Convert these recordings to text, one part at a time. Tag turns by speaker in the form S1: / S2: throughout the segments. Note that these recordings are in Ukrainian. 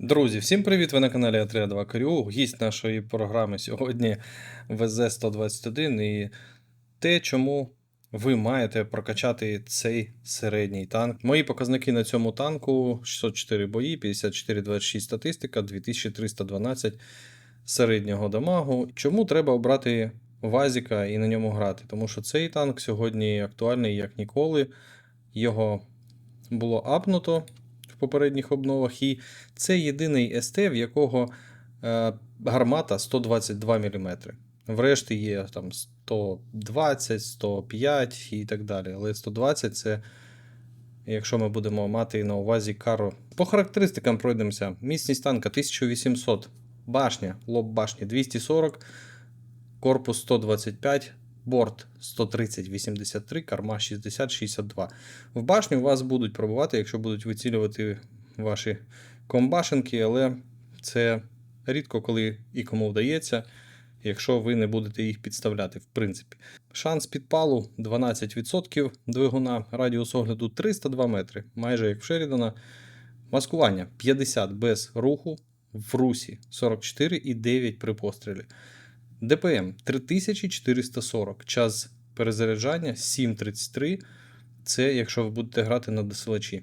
S1: Друзі, всім привіт! Ви на каналі А32 КРЮ. Гість нашої програми сьогодні ВЗ-121 і те, чому ви маєте прокачати цей середній танк. Мої показники на цьому танку 604 бої, 5426 статистика, 2312 середнього дамагу. Чому треба обрати Вазіка і на ньому грати? Тому що цей танк сьогодні актуальний як ніколи. Його було апнуто попередніх обновах, і це єдиний СТ, в якого е, гармата 122 мм. Врешті є там 120, 105 і так далі. Але 120 це, якщо ми будемо мати на увазі кару. По характеристикам пройдемося. Міцність танка 1800, башня, лоб башні 240, корпус 125. Борт 130-83, карма 60-62. В башню вас будуть пробувати, якщо будуть вицілювати ваші комбашенки, але це рідко коли і кому вдається, якщо ви не будете їх підставляти, в принципі. Шанс підпалу 12% двигуна, радіус огляду 302 метри, майже як в Шерідана. Маскування 50 без руху, в русі 44 і 9 при пострілі. ДПМ 3440, час перезаряджання 7.33. Це якщо ви будете грати на досилачі.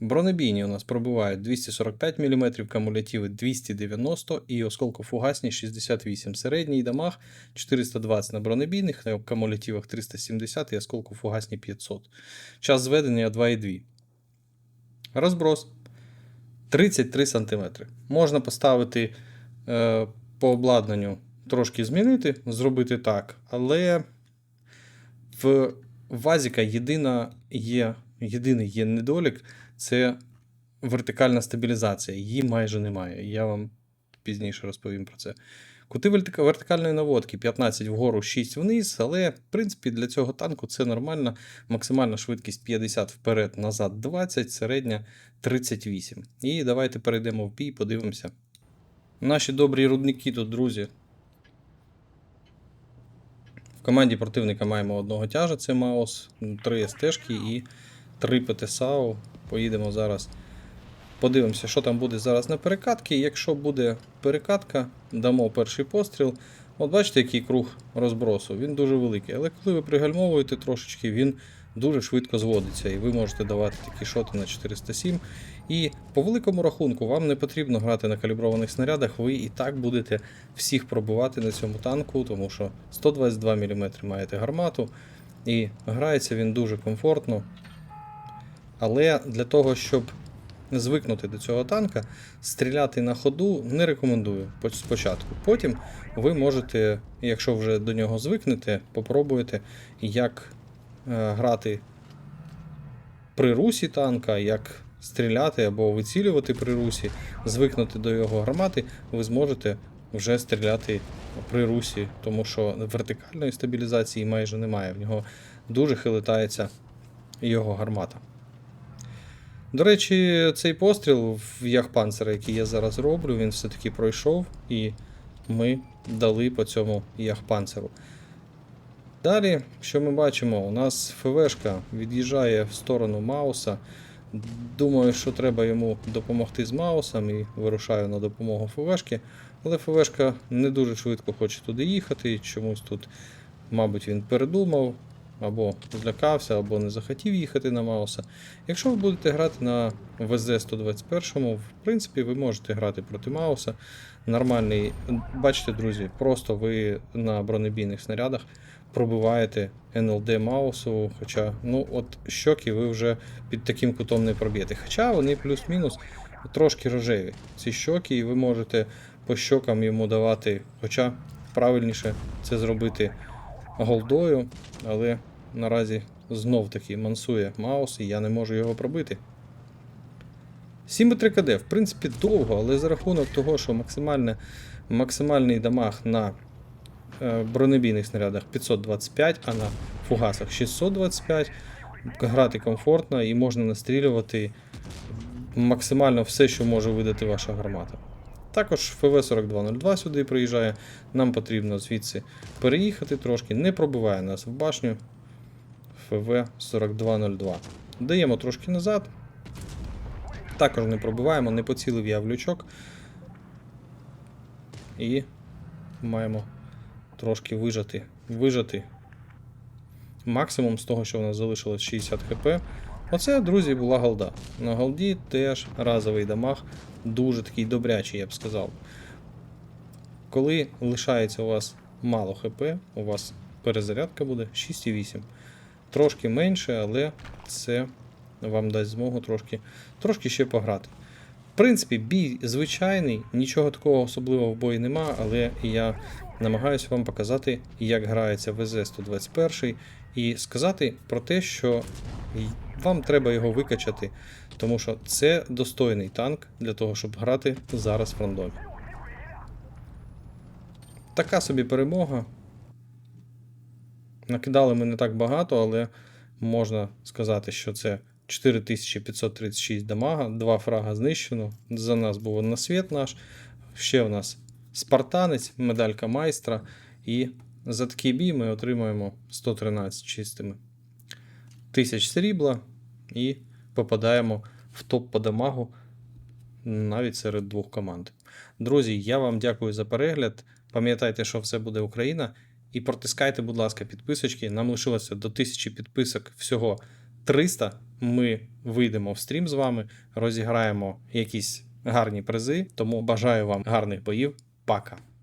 S1: Бронебійні у нас пробивають 245 мм, кумулятиви 290 і осколкофугасні 68. Середній дамаг 420 на бронебійних, на кумулятивах 370 і осколкофугасні 500. Час зведення 2,2. Розброс 33 см. Можна поставити е, по обладнанню трошки змінити, зробити так, але в Вазіка єдина є, єдиний є недолік це вертикальна стабілізація. Її майже немає. Я вам пізніше розповім про це. Кути вертикальної наводки 15 вгору, 6 вниз, але в принципі для цього танку це нормально. Максимальна швидкість 50 вперед, назад 20, середня 38. І давайте перейдемо в бій, подивимося. Наші добрі рудники тут, друзі. Команді противника маємо одного тяжа, це Маус, 3 стежки і 3 ПТСАУ. Поїдемо зараз. Подивимося, що там буде зараз на перекатки. Якщо буде перекатка, дамо перший постріл. От бачите, який круг розбросу. Він дуже великий. Але коли ви пригальмовуєте трошечки, він дуже швидко зводиться. І ви можете давати такі шоти на 407. І по великому рахунку вам не потрібно грати на каліброваних снарядах, ви і так будете всіх пробивати на цьому танку, тому що 122 мм маєте гармату, і грається він дуже комфортно. Але для того, щоб звикнути до цього танка, стріляти на ходу не рекомендую спочатку. Потім ви можете, якщо вже до нього звикнете, попробуєте, як е, грати при русі танка, як стріляти або вицілювати при русі, звикнути до його гармати, ви зможете вже стріляти при русі, тому що вертикальної стабілізації майже немає. В нього дуже хилитається його гармата. До речі, цей постріл в Яхпанцера, який я зараз роблю, він все-таки пройшов, і ми дали по цьому Яхпанцеру. Далі, що ми бачимо, у нас ФВшка від'їжджає в сторону Мауса. Думаю, що треба йому допомогти з Маусом і вирушаю на допомогу ФВшки. Але ФВшка не дуже швидко хоче туди їхати. Чомусь тут, мабуть, він передумав, або злякався, або не захотів їхати на Мауса. Якщо ви будете грати на ВЗ-121, в принципі, ви можете грати проти Мауса. Нормальний, бачите, друзі, просто ви на бронебійних снарядах пробиваєте НЛД Маусу, хоча, ну, от щоки ви вже під таким кутом не проб'єте. Хоча вони плюс-мінус трошки рожеві. Ці щоки, і ви можете по щокам йому давати, хоча правильніше це зробити голдою, але наразі знов таки мансує Маус, і я не можу його пробити. 7,3 КД, в принципі, довго, але за рахунок того, що максимальний дамаг на е, бронебійних снарядах 525, а на фугасах 625, грати комфортно і можна настрілювати максимально все, що може видати ваша гармата. Також ФВ-4202 сюди приїжджає. Нам потрібно звідси переїхати трошки, не пробиває нас в башню. ФВ-4202. Даємо трошки назад. Також не пробиваємо, не поцілив я в лючок. І маємо трошки вижати. Вижати максимум з того, що в нас залишилось 60 хп. Оце, друзі, була голда. На голді теж разовий дамаг, дуже такий добрячий, я б сказав. Коли лишається у вас мало хп, у вас перезарядка буде 6,8. Трошки менше, але це вам дасть змогу трошки, трошки ще пограти. В принципі, бій звичайний, нічого такого особливого в бої нема, але я намагаюся вам показати, як грається ВЗ-121 і сказати про те, що вам треба його викачати, тому що це достойний танк для того, щоб грати зараз в рандомі. Така собі перемога. Накидали ми не так багато, але можна сказати, що це 4536 дамага, два фрага знищено. За нас був насвіт наш. Ще в нас спартанець, медалька майстра. І за такий бій ми отримуємо 113 чистими тисяч срібла і попадаємо в топ по дамагу навіть серед двох команд. Друзі, я вам дякую за перегляд. Пам'ятайте, що все буде Україна. І протискайте, будь ласка, підписочки. Нам лишилося до 1000 підписок всього 300. Ми вийдемо в стрім з вами, розіграємо якісь гарні призи. Тому бажаю вам гарних боїв. Пока!